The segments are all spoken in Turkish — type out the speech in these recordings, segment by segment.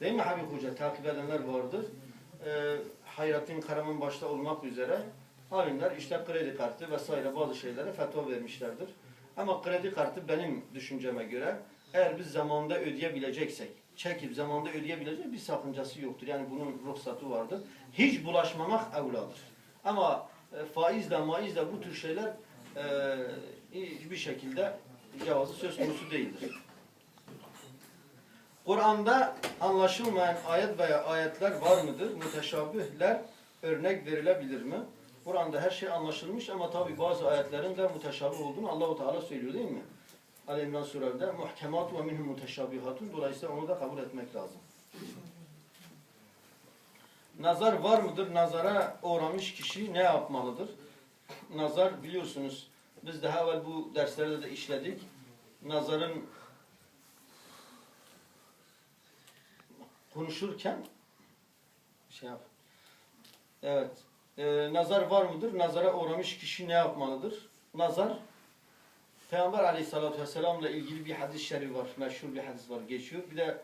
Değil mi Habib Hoca? Takip edenler vardır. Ee, Hayrettin Karaman başta olmak üzere alimler işte kredi kartı vesaire bazı şeylere fetva vermişlerdir. Ama kredi kartı benim düşünceme göre eğer biz zamanında ödeyebileceksek, çekip zamanında ödeyebilecek bir sakıncası yoktur. Yani bunun ruhsatı vardır. Hiç bulaşmamak evladır. Ama e, faizle, maizle bu tür şeyler e, hiçbir şekilde cevazı söz konusu değildir. Kur'an'da anlaşılmayan ayet veya ayetler var mıdır? Müteşabihler örnek verilebilir mi? Kur'an'da her şey anlaşılmış ama tabi bazı ayetlerin de müteşabih olduğunu Allahu Teala söylüyor değil mi? Ali İmran Suresi'nde muhkemat ve minhum muteşabihatun dolayısıyla onu da kabul etmek lazım. Nazar var mıdır? Nazara uğramış kişi ne yapmalıdır? Nazar biliyorsunuz biz daha evvel bu derslerde de işledik. Nazarın konuşurken şey yap. Evet. Ee, nazar var mıdır? Nazara uğramış kişi ne yapmalıdır? Nazar Peygamber aleyhissalatü vesselam'la ilgili bir hadis-i şerif var. Meşhur bir hadis var. Geçiyor. Bir de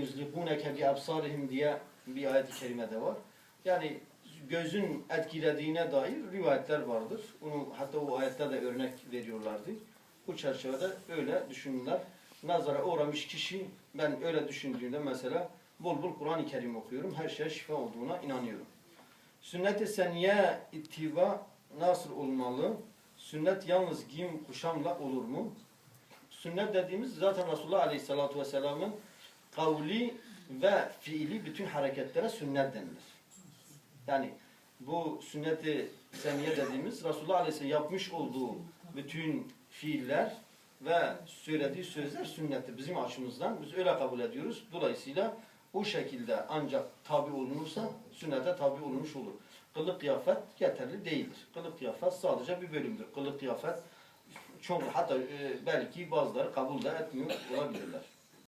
yuzliqunke bi absarihim diye bir ayet-i kerimede var. Yani gözün etkilediğine dair rivayetler vardır. Onu hatta o ayette de örnek veriyorlardı. Bu çerçevede öyle düşünürler. Nazara uğramış kişi ben öyle düşündüğümde mesela bol bol Kur'an-ı Kerim okuyorum. Her şeye şifa olduğuna inanıyorum. Sünnet-i seniye ittiba nasıl olmalı? Sünnet yalnız giyim kuşamla olur mu? Sünnet dediğimiz zaten Resulullah Aleyhisselatü Vesselam'ın kavli ve fiili bütün hareketlere sünnet denilir. Yani bu sünnet-i seniye dediğimiz Resulullah Aleyhisselam yapmış olduğu bütün fiiller ve söylediği sözler sünnettir bizim açımızdan. Biz öyle kabul ediyoruz. Dolayısıyla o şekilde ancak tabi olunursa sünnete tabi olunmuş olur. Kılık kıyafet yeterli değildir. Kılık kıyafet sadece bir bölümdür. Kılık kıyafet çok hatta e, belki bazıları kabul de etmiyor olabilirler.